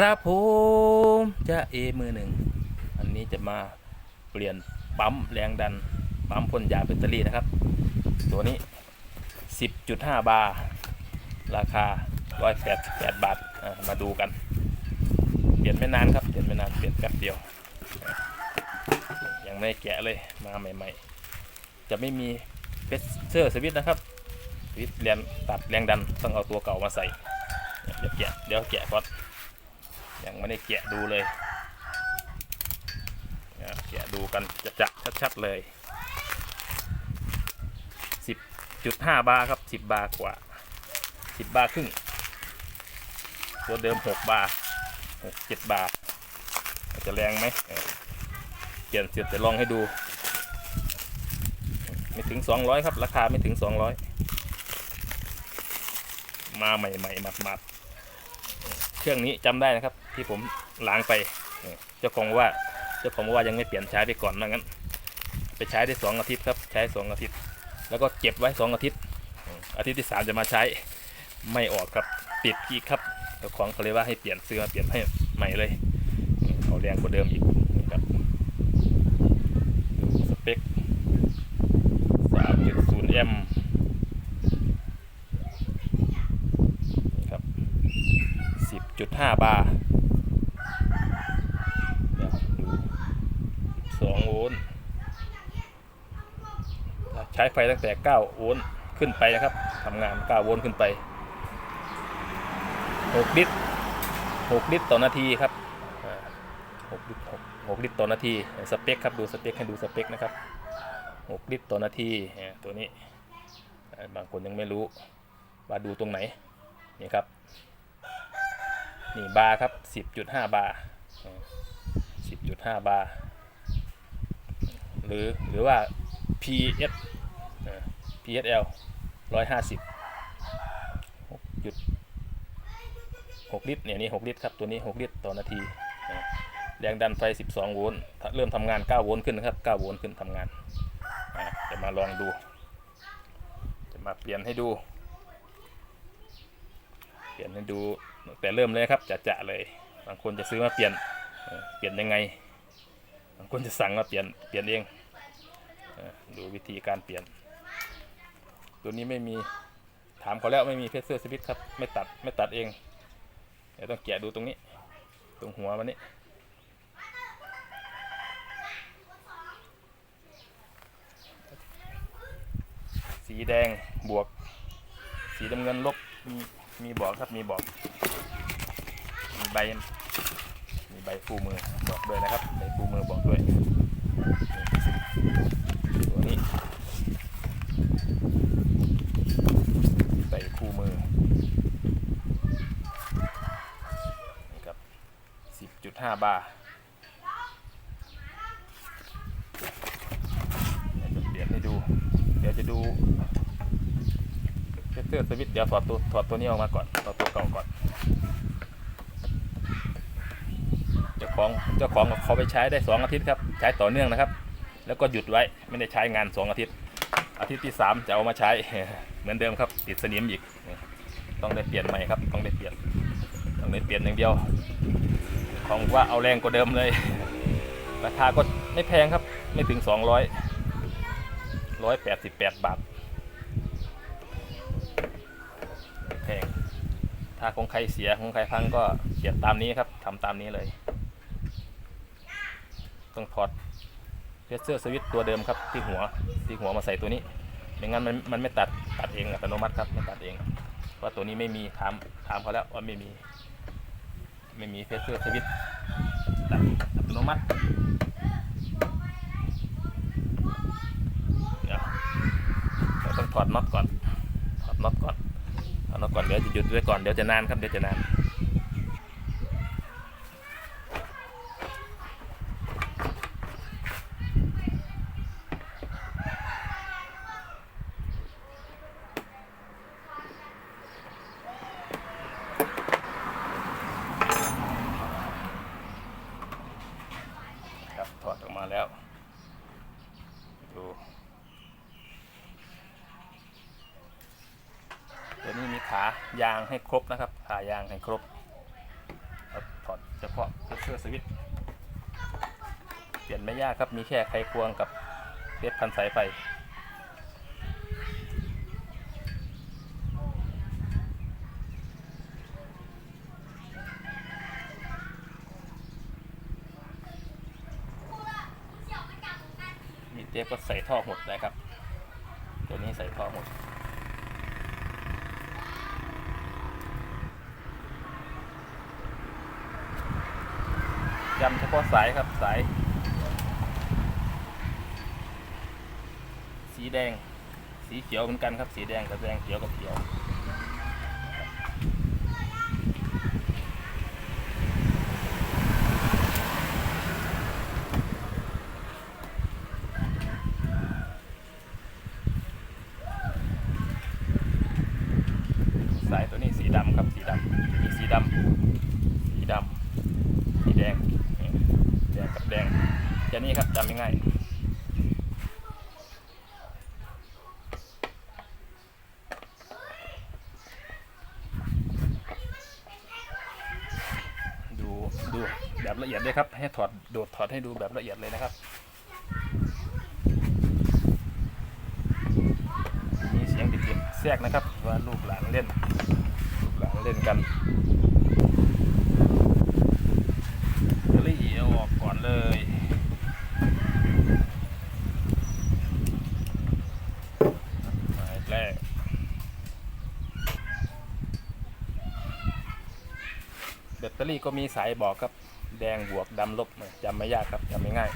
ครับผมจะเอมือหนึ่งอันนี้จะมาเปลี่ยนปั๊มแรงดันปั๊มพ่นยาแบตเตอรี่นะครับ ตัวนี้ 10.5 บาร์ ราคา 188 บาทมาดูกัน เปลี่ยนไม่นานครับเปลี่ยนไม่นานเปลี่ยนแป๊บเดียว ยังไม่แกะเลยมาใหม่ ๆ จะไม่มีเพชเชอร์สวิตนะครับสวิตช์แรงตัดแรงดันต้องเอาตัวเก่ามาใส่เดี๋ยวแกะเดี๋ยวแกะก่อน ยังไม่ได้แกะดูเลยแกะดูกันจะจะชัดๆเลย 10.5 บาร์ครับ 10 บาร์กว่า 10 บาร์ครึ่ง ตัวเดิม 6 บาร์6 7 บาร์จะแรงไหมเปลี่ยนเสร็จจะลองให้ดู ไม่ถึง 200 ครับ ราคาไม่ถึง 200 มาใหม่ๆหมัดๆเครื่องนี้จำได้นะครับ ที่ผมล้างไปเจ้าของว่าเจ้าของว่ายังไม่เปลี่ยนใช้ไปก่อนว่งั้น ไปใช้ได้สองอาทิตย์ครับใช้สองอาทิตย์ แล้วก็เก็บไว้สองอาทิตย์ อาทิตย์ที่สามจะมาใช้ไม่ออกครับติดอีกครับเจ้าของเขาเลยว่าให้เปลี่ยนซื้อมาเปลี่ยนให้ใหม่เลยเอาแรงกว่าเดิมอีกครับดูสเปค3.0แอมป์นี่ครับ10.5บาร์เดี๋ยวดู2โวลต์ ใช้ไฟตั้งแต่ 9 โวลต์ขึ้นไปนะครับทำงาน 9 โวลต์ขึ้นไป 6 ลิตร 6 ลิตรต่อนาทีครับ6ลิตร6 6ลิตรต่อนาที สเปคครับ ดูสเปคให้ดูสเปคนะครับ 6 ลิตรต่อนาที ตัวนี้ บางคนยังไม่รู้ว่าดูตรงไหน นี่ครับ นี่บาร์ครับ 10.5 บาร์10.5 บาร์หรือหรือว่า PS PSL 150 6จุด6ลิตรเนี่ยนี่6ลิตรครับตัวนี้ 6 ลิตรต่อนาทีแรงดันไฟ 12 โวลต์เริ่มทำงาน 9 โวลต์ขึ้นนะครับ 9 โวลต์ขึ้นทำงานจะมาลองดู จะมาเปลี่ยนให้ดู เปลี่ยนให้ดูแต่เริ่มเลยครับจะจะๆเลย บางคนจะซื้อมาเปลี่ยนเปลี่ยนยังไง บางคนจะสั่งมาเปลี่ยนเปลี่ยนเองดูวิธีการเปลี่ยน ตัวนี้ไม่มีถามเขาแล้วไม่มีเพชเซอร์สวิตครับ ไม่ตัดไม่ตัดเอง เดี๋ยวต้องแกะดูตรงนี้ ตรงหัวมันนี่สีแดงบวก สีน้ำเงินลบมีมีบอกครับมีบอก มีใบมีใบฟูมือบอกด้วยนะครับใบฟูมือบอกด้วยตัวนี้ ใส่คู่มือนี่ครับ10.5 บาร์เดี๋ยวจะเปลี่ยนให้ดู เดี๋ยวจะดูเซตเตอร์สวิตเดี๋ยวถอดตัวถอดตัวนี้ออกมาก่อนถอดตัวเก่าก่อนเจ้าของเจ้าของเขาไปใช้ได้สองอาทิตย์ครับ ใช้ต่อเนื่องนะครับ แล้วก็หยุดไว้ไม่ได้ใช้งานสองอาทิตย์ อาทิตย์ที่สามจะเอามาใช้ เหมือนเดิมครับ ติดสนิมอีก ต้องได้เปลี่ยนใหม่ครับ ต้องได้เปลี่ยน ต้องได้เปลี่ยนอย่างเดียว ของว่าเอาแรงกว่าเดิมเลย ราคาก็ไม่แพงครับ ไม่ถึง 200 188 บาท แพง ถ้าของใครเสียของใครพังก็เขียนตามนี้ครับทำตามนี้เลย ต้องถอดเพชเซอร์สวิตตัวเดิมครับที่หัวที่หัวมาใส่ตัวนี้ ไม่งั้นมันมันไม่ตัดตัดเองอัตโนมัติครับไม่ตัดเองเพราะตัวนี้ไม่มีถามถามเขาแล้วว่าไม่มี ไม่มีเพชเซอร์สวิตตัดอัตโนมัติเดี๋ยวเราต้องถอดน็อตก่อนถอดน็อตก่อนเอาน็อตก่อนเดี๋ยวจะหยุดไว้ก่อนเดี๋ยวจะนานครับเดี๋ยวจะนานครับถอดออกมาแล้ว ดู ตัวนี้มีขายาง ให้ครบนะครับขายางให้ครบถอดเฉพาะเพชรเสื้อสวิตช์เปลี่ยนไม่ยากครับมีแค่ไขควงกับเพชรพันสายไฟมีเทปก็ใส่ท่อหมดได้ครับ ตัวนี้ใส่ท่อหมด ยำเฉพาะสายครับสาย สีแดง สีเขียวเหมือนกันครับ สีแดงกับแดงเขียวกับเขียว สายตัวนี้สีดำครับสีดำมีสีดำสีดำสีแดงนี่แดงกับแดงแค่นี้ครับจำง่ายๆดูดู แบบละเอียดเลยครับให้ถอดโดดถอดให้ดูแบบละเอียดเลยนะครับมีเสียงติดๆแทรกนะครับว่าลูกหลานเล่นลูกหลานเล่นกันก็เลยเอาออกก่อนเลยหมายแรกแบตเตอรี่ก็มีสายบอกครับ แดงบวกดำลบจำไม่ยากครับจำไม่ง่าย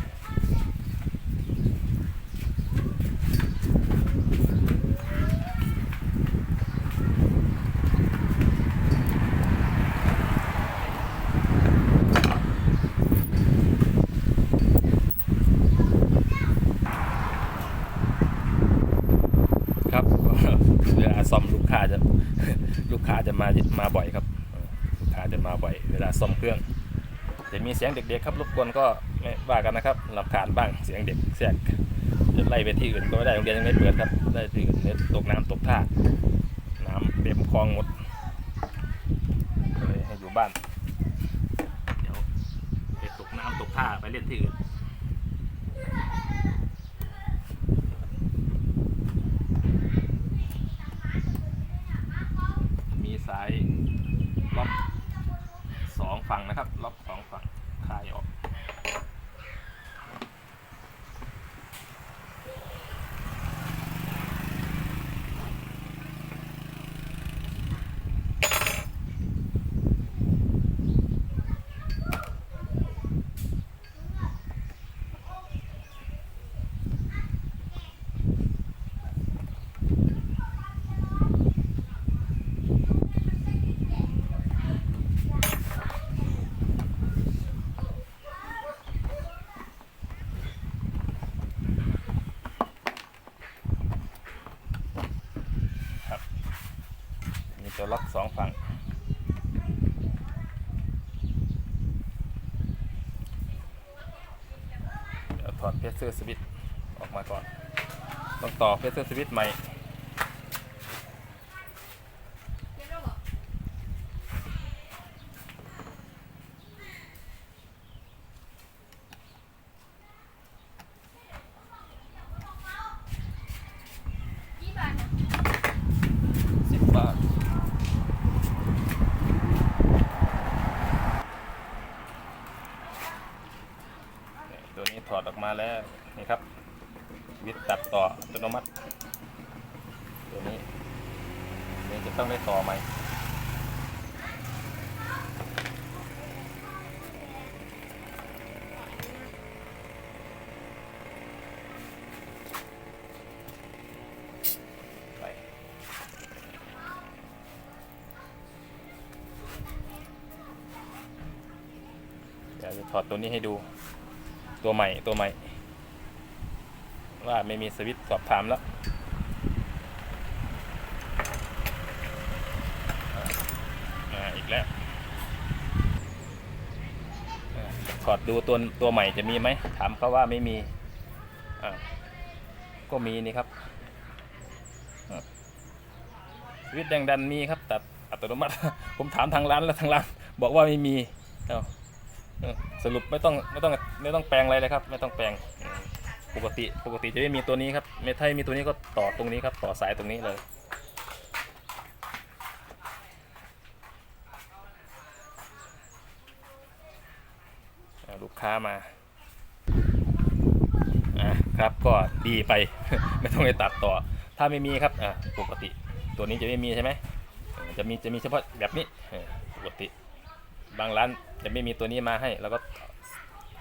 ครับเวลาซ่อมลูกค้าจะลูกค้าจะมามาบ่อยครับ ลูกค้าจะมาบ่อย เวลาซ่อมเครื่อง จะมีเสียงเด็กๆครับรบกวนก็ไม่ว่ากันนะครับลำคาญบ้างเสียงเด็กแทรกจะไล่ไปที่อื่นก็ไม่ได้โรงเรียนยังไม่เปิดครับได้ที่อื่นเนี่ยตกน้ำตกท่าน้ำเต็มคลองหมดเลยให้อยู่บ้านเดี๋ยวไปตกน้ำตกท่าไปเล่นที่อื่น มีสายล็อกสองฝั่งนะครับ ล็อกสองฝั่งคลายออก จะล็อกสองฝั่งเดี๋ยวถอดเพชรเซอร์สวิตช์ออกมาก่อน ต้องต่อเพชรเซอร์สวิตช์ใหม่ กี่บาทนะ สิบบาท นี่ตัวนี้ถอดออกมาแล้ว นี่ครับ วิทย์ตัดต่ออัตโนมัติ ตัวนี้นี่จะต้องได้ต่อไหมไป เดี๋ยวจะ ถอดตัวนี้ให้ดู ตัวใหม่ตัวใหม่ ว่าไม่มีสวิตสอบถามแล้วอ่าอีกแล้วถอดดูตัวตัวใหม่จะมีไหมถามเขาว่าไม่มีอ่าก็มีนี่ครับสวิตช์แรงดันมีครับแต่อัตโนมัติ ผมถามทางร้านแล้วทางร้าน บอกว่าไม่มีเอ้า สรุปไม่ต้องไม่ต้องไม่ต้องแปลงอะไรเลยครับ ไม่ต้องแปลงปกติปกติจะไม่มีตัวนี้ครับไม่ถ้ามีตัวนี้ก็ต่อตรงนี้ครับ ต่อสายตรงนี้เลยอ่าลูกค้ามาอะครับก็ดีไป ไม่ต้องไปตัดต่อ ถ้าไม่มีครับอะปกติ ตัวนี้จะไม่มีใช่ไหมจะมีจะมีเฉพาะแบบนี้ปกติ บางร้านจะไม่มีตัวนี้มาให้แล้วก็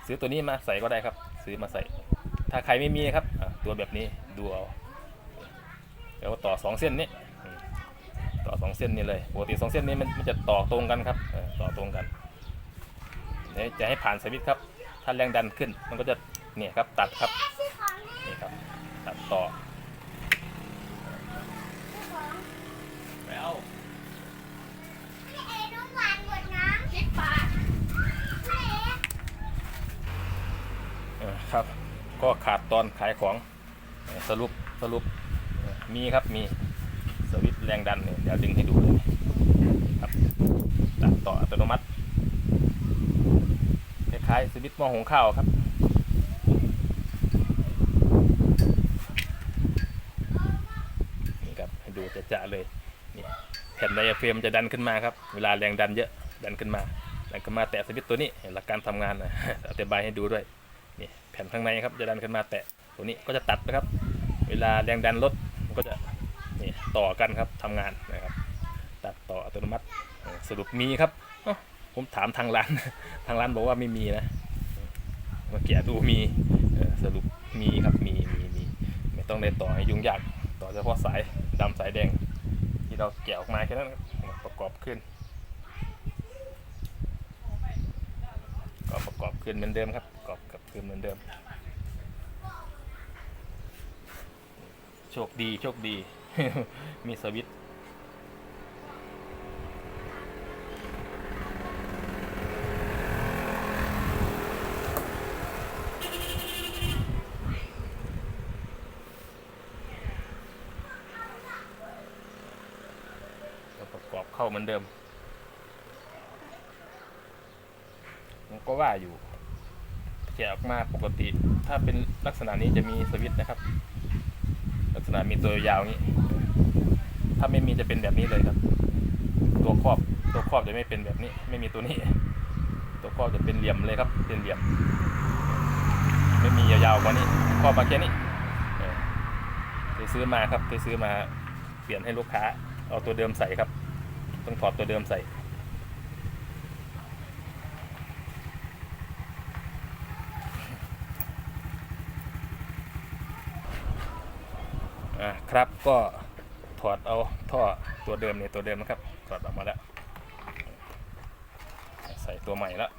ซื้อตัวนี้มาใส่ก็ได้ครับ ซื้อมาใส่ ถ้าใครไม่มีครับตัวแบบนี้ดูเอาแล้วก็ต่อสองเส้นนี้ต่อสองเส้นนี้เลยปกติสองเส้นนี้มันมันจะต่อตรงกันครับต่อตรงกันเดี๋ยจะให้ผ่านสวิตช์ครับ ถ้าแรงดันขึ้นมันก็จะเนี่ยครับตัดครับนี่ครับตัดต่อไปเอา สิบบาท เออครับ ก็ขาดตอนขายของสรุปสรุปมีครับมีสวิตแรงดันเนี่ยเดี๋ยวดึงให้ดูเลยครับตัดต่ออัตโนมัติคล้ายๆสวิตหม้อหุงข้าวครับนี่ครับให้ดูจะๆเลยนี่แผ่นไดอะเฟรมจะดันขึ้นมาครับ เวลาแรงดันเยอะดันขึ้นมาดันขึ้นมาแตะสวิตตัวนี้หลักการทำงานนะอธิบายให้ดูด้วย ผ่นข้างในครับจะดันขึ้นมาแตะตัวนี้ก็จะตัดนะครับ เวลาแรงดันลดมันก็จะนี่ต่อกันครับทำงานนะครับ ตัดต่ออัตโนมัติสรุปมีครับผมถามทางร้าน ทางร้านบอกว่าไม่มีนะเมื่อกี้ดูมีสรุปมีครับมีมีมีไม่ต้องได้ต่อให้ยุ่งยากต่อเฉพาะสายดำสายแดง ที่เราแกะออกมาแค่นั้นประกอบขึ้น ก็ประกอบขึ้นเหมือนเดิมครับ ประกอเหมือนเดิม โชคดีโชคดี มีสวิตช์ประกอบเข้าเหมือนเดิมผมก็ว่าอยู่ กะออกมาปกติ ถ้าเป็นลักษณะนี้จะมีสวิตช์นะครับ ลักษณะมีตัวยาวนี้ ถ้าไม่มีจะเป็นแบบนี้เลยครับ ตัวครอบตัวครอบจะไม่เป็นแบบนี้ ไม่มีตัวนี้ ตัวครอบจะเป็นเหลี่ยมเลยครับ เป็นเหลี่ยม ไม่มียาวๆกว่านี้ครอบมาแค่นี้เคยซื้อมาครับเคยซื้อมาเปลี่ยนให้ลูกค้า เอาตัวเดิมใส่ครับ ต้องถอดตัวเดิมใส่ ครับก็ถอดเอาท่อตัวเดิมเนี่ยตัวเดิมนะครับถอดออกมาแล้วใส่ตัวใหม่แล้ว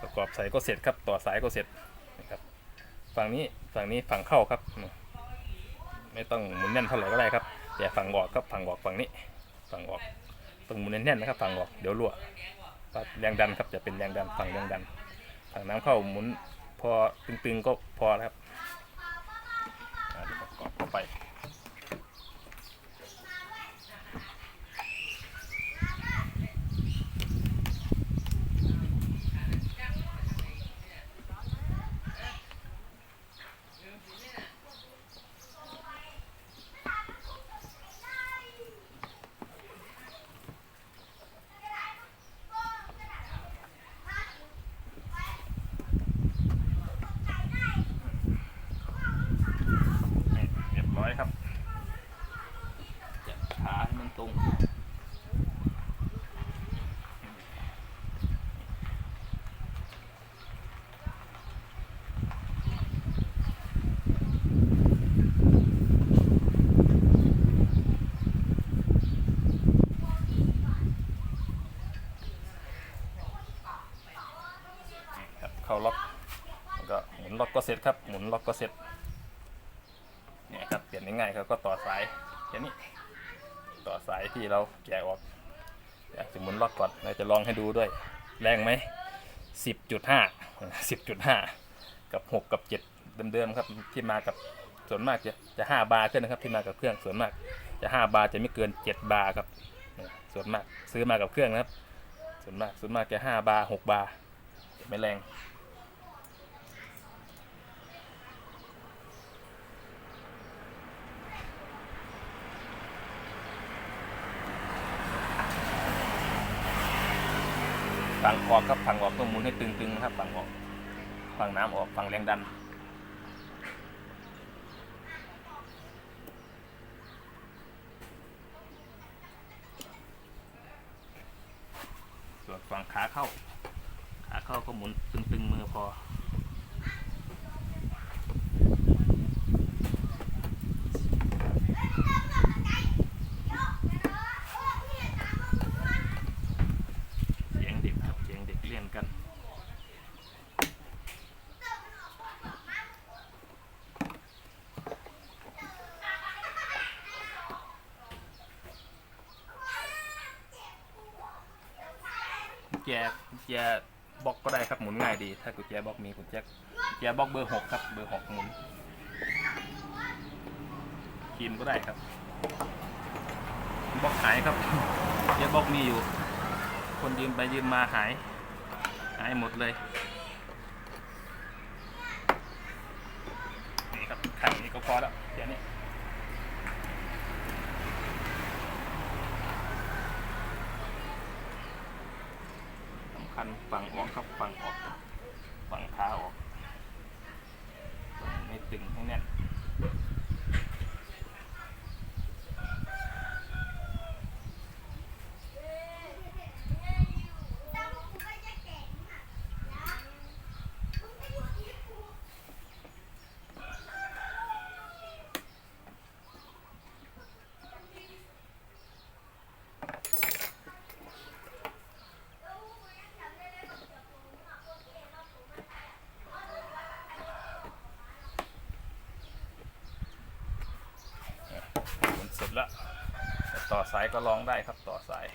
ประกอบใส่ก็เสร็จครับต่อสายก็เสร็จนะครับฝั่งนี้ฝั่งนี้ฝั่งเข้าครับ ไม่ต้องหมุนแน่นเท่าไหร่ก็ได้ครับแต่ฝั่งออกครับฝั่งออกฝั่งนี้ฝั่งออกต้องหมุนแน่นๆนะครับฝั่งออกเดี๋ยวรั่วแรงดันครับจะเป็นแรงดันฝั่งแรงดันฝั่งน้ำเข้าหมุนพอตึงๆก็พอแล้วครับ อ่าเดี๋ยวประกอบเข้า ไปนี่เรียบร้อยครับจัดขาให้มันตรง ครับเข้าล็อกแล็อกก็เสร็จครับหมุนล็อกก็เสร็จเนี่ยครับเปลี่ยนง่ายๆครับก็ต่อสายแค่นี้ต่อสายที่เราแกะออกอยากจะหมุนล็อกก่อนเราจะลองให้ดูด้วย แรงไหมสิบจุดห้าสิบจุดห้ากับหกกับเจ็ดเดิมๆครับที่มากับส่วนมากจะจะห้าบาร์ขึ้นนะครับที่มากับเครื่องส่วนมาก จะห้าบาร์จะไม่เกินเจ็ดบาร์ครับส่วนมากซื้อมากับเครื่องนะครับ ส่วนมากส่วนมากจะห้าบาร์หกบาร์ไม่แรง ฝังออกครับฝังออกต้องหมุนให้ตึงๆนะครับฝังออกฝังน้ำออกฝังแรงดัน ส่วนฝั่งขาเข้า ขาเข้าก็หมุนตึงๆมือพอ เสียงเด็กครับเสียงเด็กเล่นกัน กุญ แจกุญแจบล็อกก็ได้ครับหมุนง่ายดี ถ้ากุญแจบล็อกมีกุญแจกุญแจบล็อกเบอร์หกครับเบอร์หกหมุนครีมก็ได้ครับบล็อกหายครับแจบล็อกมีอยู่ คนยืมไปยืมมาหาย หายหมดเลยนี่ครับขันนี้ก็พอแล้วแค่นี้สำคัญฝั่งออกครับฝั่งออกฝั่งขาออกไม่ตึงให้แน่น มันเสร็จแล้วแต่ต่อสาย ก็ร้องได้ครับต่อสาย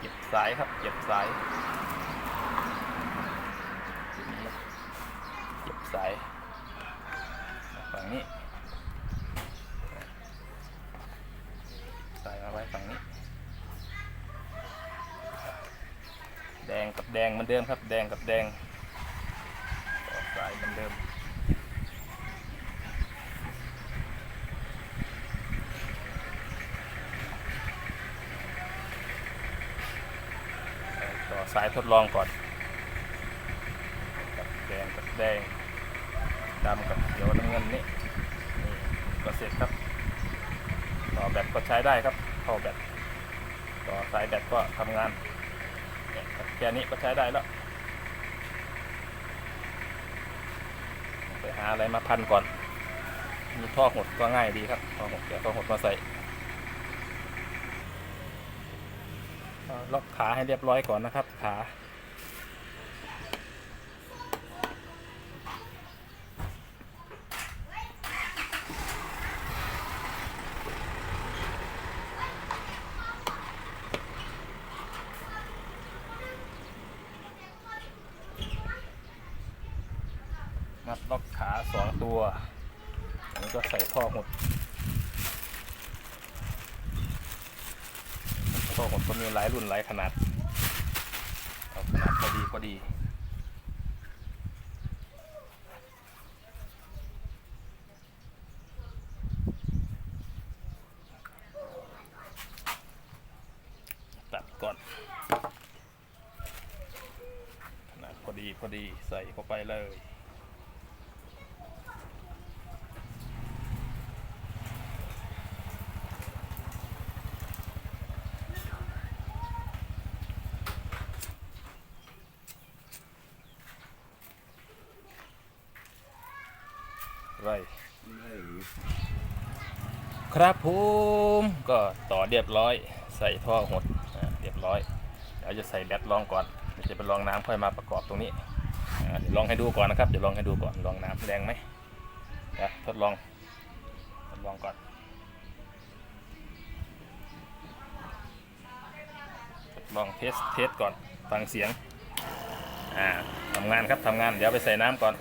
เก็บสายครับ เก็บสาย เก็บสายฝั่งนี้ ใส่มาไว้ฝั่งนี้ แดงกับแดง เหมือนเดิมครับ แดงกับแดงต่อสายเหมือนเดิม ต่อสายทดลองก่อน กับแดงกับแดงดำกับเขียวน้ำเงินนี่นี่ก็เสร็จครับ ต่อแบตก็ใช้ได้ครับเข้าแบตต่อสายแบตก็ทำงาน แค่นี้ก็ใช้ได้แล้ว ไปหาอะไรมาพันก่อน มีท่อหดก็ง่ายดีครับท่อหดเดี๋ยวท่อหดมาใส่ล็อกขาให้เรียบร้อยก่อนนะครับ ขา นัดล็อกขาสองตัวอันนี้ก็ใส่ท่อหดท่อหดก็มีหลายรุ่นหลายขนาดเอาขนาดพอดีพอดีตัดก่อน ขนาดพอดีพอดีใส่เข้าไปเลย ไร ครับผมก็ต่อเรียบร้อย ใส่ท่อหดเรียบร้อยเดี๋ยวจะใส่แบตลองก่อนเดี๋ยวจะไปลองน้ำค่อยมาประกอบตรงนี้เดี๋ยวลองให้ดูก่อนนะครับเดี๋ยวลองให้ดูก่อนลองน้ำแรงไหมทดลองทดลองก่อนทดลองเทสเทสก่อนฟังเสียงอ่าทำงานครับทำงานเดี๋ยวไปใส่น้ำก่อน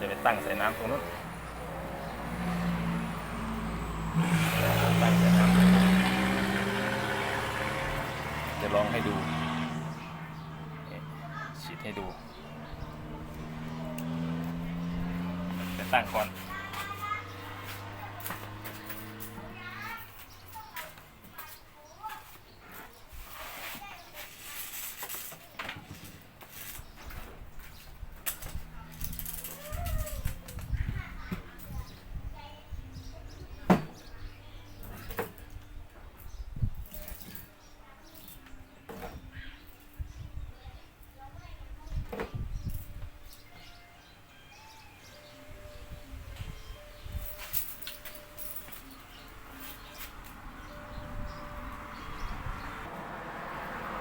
จะไปตั้งใส่น้ำตรงนู้นตั้งใส่น้ำจะ ลองให้ดูฉีดให้ดู แต่ตั้งก่อน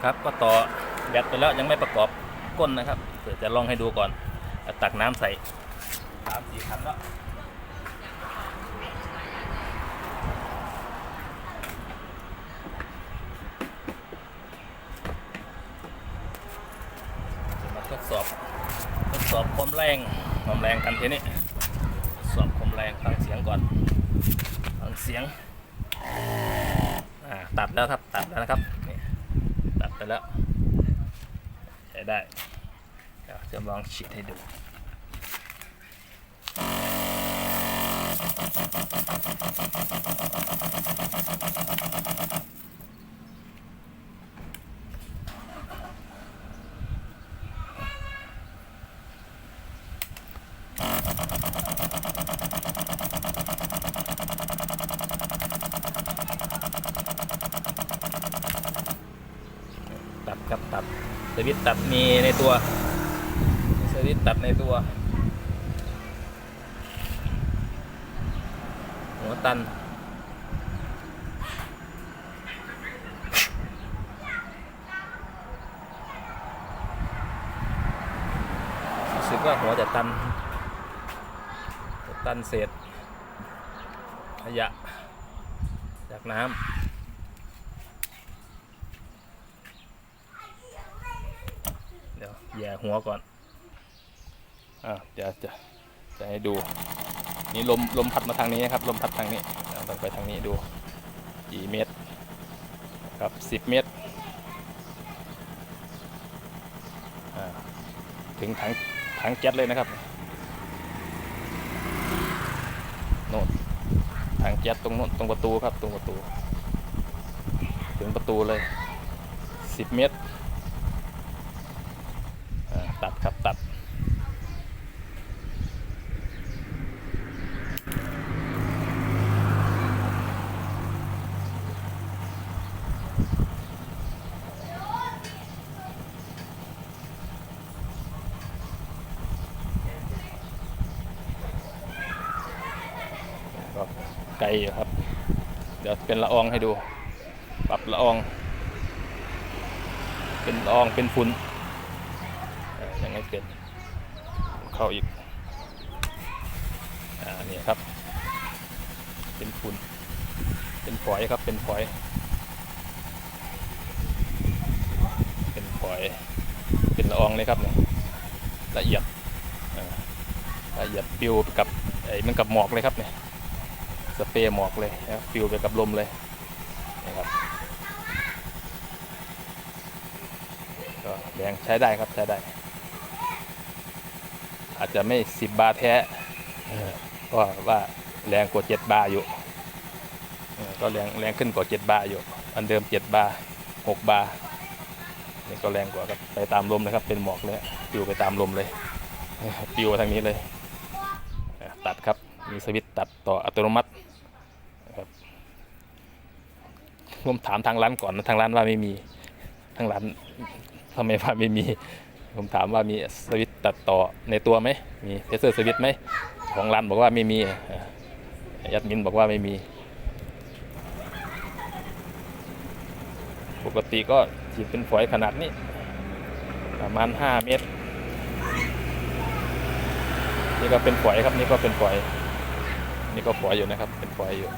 ครับก็ต่อแบตไปแล้วยังไม่ประกอบก้นนะครับเดี๋ยวจะลองให้ดูก่อนตักน้ำใส่สามสี่คันแล้วมาทดสอบทดสอบความแรงความแรงกันทีนี้ทดสอบความแรงฟังเสียงก่อนฟังเสียงอ่าตัดแล้วครับตัดแล้วนะครับนี่ ตัดไปแล้วใช้ ได้เดี๋ยวจะลองฉีดให้ดูตัดครับตัดส วิตตัดมีในตัวสวิตตัดในตัว หัวตันรู้สึกว่าหัวจะตันตันเศษขยะจากน้ำ เดี๋ยว แย่หัวก่อน อ่าเดี๋ยวจะจะให้ดู นี่ลมลมพัดมาทางนี้นะครับ ลมพัดทางนี้เราต้องไปทางนี้ดูกี่เมตรครับสิบเมตร ถึงถังถังแก๊สเลยนะครับโน่นถังแก๊สตรงโน้นตรงประตูครับตรงประตู ถึงประตูเลยสิบเมตร อ่าตัดครับตัด ก็ ไกลอยู่ครับ เดี๋ยวเป็นละอองให้ดู ปรับละออง เป็นละอองเป็นฝุ่นอ่ายังไม่เกิดเข้าอีกอ่านี่ครับ เป็นฝุ่นเป็นฝอยครับเป็นฝอยเป็นฝอย เป็นละอองเลยครับเนี่ยละเอียดอ่าละเอียดปิวกับไอ้มันกับหมอกเลยครับเนี่ย สเปรย์หมอกเลยนะครับปิวไปกับลมเลยนะครับก็แรงใช้ได้ครับใช้ได้ อาจจะไม่สิบบาแท้เออก็ว่าแรงกว่าเจ็ดบาอยู่ก็แรงแรงขึ้นกว่าเจ็ดบาอยู่อันเดิมเจ็ดบาร์หกบานี่ก็แรงกว่าครับไปตามลมเลยครับเป็นหมอกเลยปิวไปตามลมเลยเออปลิวทางนี้เลย ตัดครับมีสวิตตัดต่ออัตโนมัตินะครับ ผมถามทางร้านก่อนนะทางร้านว่าไม่มีทางร้านทำไมว่าไม่มี ผมถามว่ามีสวิตตัดต่อในตัวไหมมีเทสเซอร์สวิตช์ไหมของร้านบอกว่าไม่มีเอ่อแอดมินบอกว่าไม่มี ปกติก็ฉีดเป็นฝอยขนาดนี้ ประมาณ 5 เมตร นี่ก็เป็นฝอยครับนี่ก็เป็นฝอย นี่ก็ฝอยอยู่นะครับ เป็นฝอยอยู่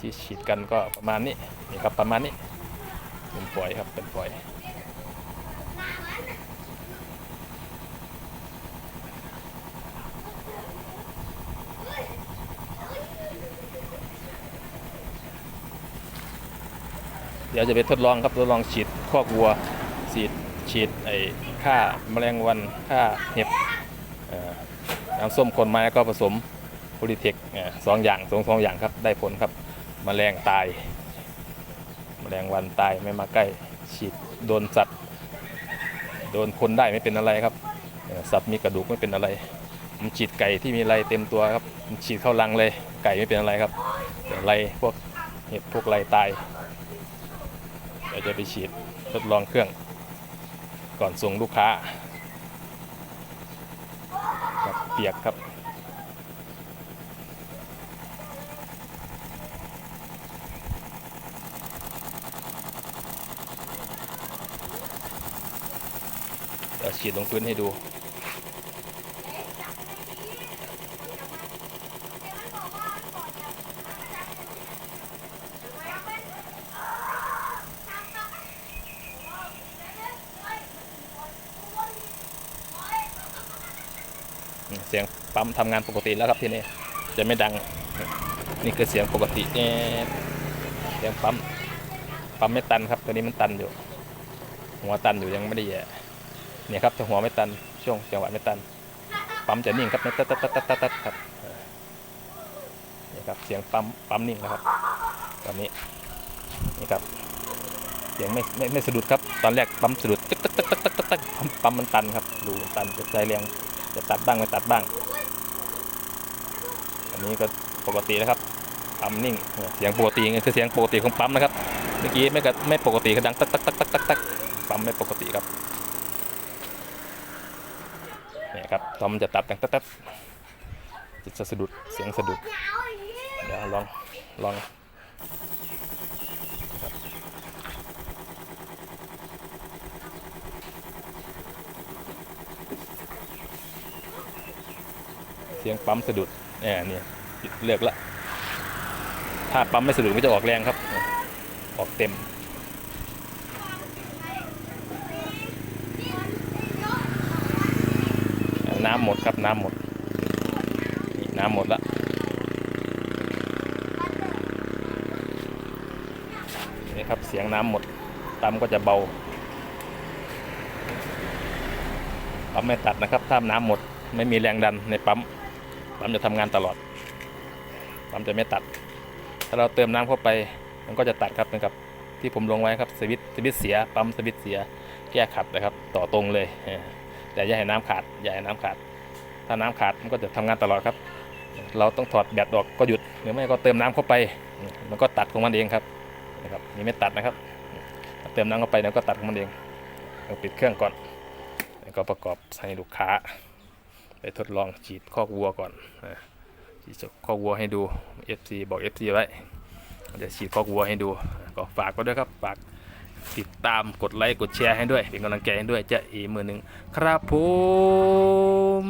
ที่ฉีดกันก็ประมาณนี้นี่ครับประมาณนี้เป็นฝอยครับเป็นฝอยเดี๋ยวจะไปทดลองครับทดลองฉีดคอกวัวฉีดฉีดไอ้ฆ่าแมลงวันฆ่าเห็บน้ำส้มคนไม้ก็ผสมโพลิเทคสองอย่างสองสองอย่างครับได้ผลครับ แมลงตายแมลงวันตายไม่มาใกล้ฉีดโดนสัตว์ โดนคนได้ไม่เป็นอะไรครับ สัตว์มีกระดูกไม่เป็นอะไรผมฉีดไก่ที่มีไรเต็มตัวครับผมฉีดเข้ารังเลย ไก่ไม่เป็นอะไรครับแต่ไรพวกเห็บพวกไรตายเดี๋ยวจะไปฉีดทดลองเครื่อง ก่อนส่งลูกค้าครับเปียกครับ เดี๋ยว ฉีดลงพื้นให้ดู เสียงปั๊มทำงานปกติแล้วครับทีนี้ จะไม่ดัง นี่คือเสียงปกติเสียงปั๊ม ปั๊มไม่ตันครับ ตัวนี้มันตันอยู่ หัวตันอยู่ยังไม่ได้แย่ เนี่ยครับถ้าหัวไม่ตันช่วงจังหวะไม่ตัน ปั๊มจะนิ่งครับตัดตัดตัดตัดตัดครับเนี่ครับเสียงปั๊มปั๊มนิ่งนะครับ ตอนนี้นี่ครับเสียงไม่ไม่ไม่สะดุดครับตอนแรกปั๊มสะดุดตึ๊กตึ๊กตึ๊กตึ๊กตึ๊กตึ๊กปั๊มปั๊มมันตันครับดูตันจะใจแรงจะตัดบ้างไม่ตัดบ้าง อันนี้ก็ปกตินะครับปั๊มนิ่งเสียงปกติคือเสียงปกติของปั๊มนะครับเมื่อกี้ไม่ก็ไม่ปกติก็ดังตักตักตักตักตักตักปั๊มไม่ปกติครับ เนี่ยครับตอนมันจะตัดดังตักตักจะสะดุดเสียงสะดุดเดี๋ยวลองลองเสียงปั๊มสะดุดเนี่ยนี่เลือกละ ถ้าปั๊มไม่สะดุดก็จะออกแรงครับ ออกเต็ม น้ำหมดครับน้ำหมดนี่น้ำหมดละนี่ครับเสียงน้ำหมดปั๊มก็จะเบาปั๊มไม่ตัดนะครับ ถ้าน้ำหมดไม่มีแรงดันในปั๊มปั๊มจะทำงานตลอดปั๊มจะไม่ตัด ถ้าเราเติมน้ำเข้าไปมันก็จะตัดครับนะครับที่ผมลงไว้ครับสวิตสวิตเสียปั๊มสวิตเสียแก้ขัดนะครับ ต่อตรงเลยแต่อย่าให้น้ำขาดอย่าให้น้ำขาด ถ้าน้ำขาดมันก็จะทำงานตลอดครับ เราต้องถอดแบตออกก็หยุดหรือไม่ก็เติมน้ำเข้าไป มันก็ตัดของมันเองครับนะครับนี่ไม่ตัดนะครับ เติมน้ำเข้าไปแล้วก็ตัดของมันเองต้องปิดเครื่องก่อน แล้วก็ประกอบให้ลูกค้าไปทดลองฉีดคอกวัวก่อนฉีดคอกวัวให้ดู FC บอก FC ไว้จะฉีดคอกวัวให้ดู ก็ฝากก็ด้วยครับฝากติดตามกดไลค์กดแชร์ให้ด้วย เป็นกำลังใจให้ด้วยจะอีกมือหนึ่งครับผม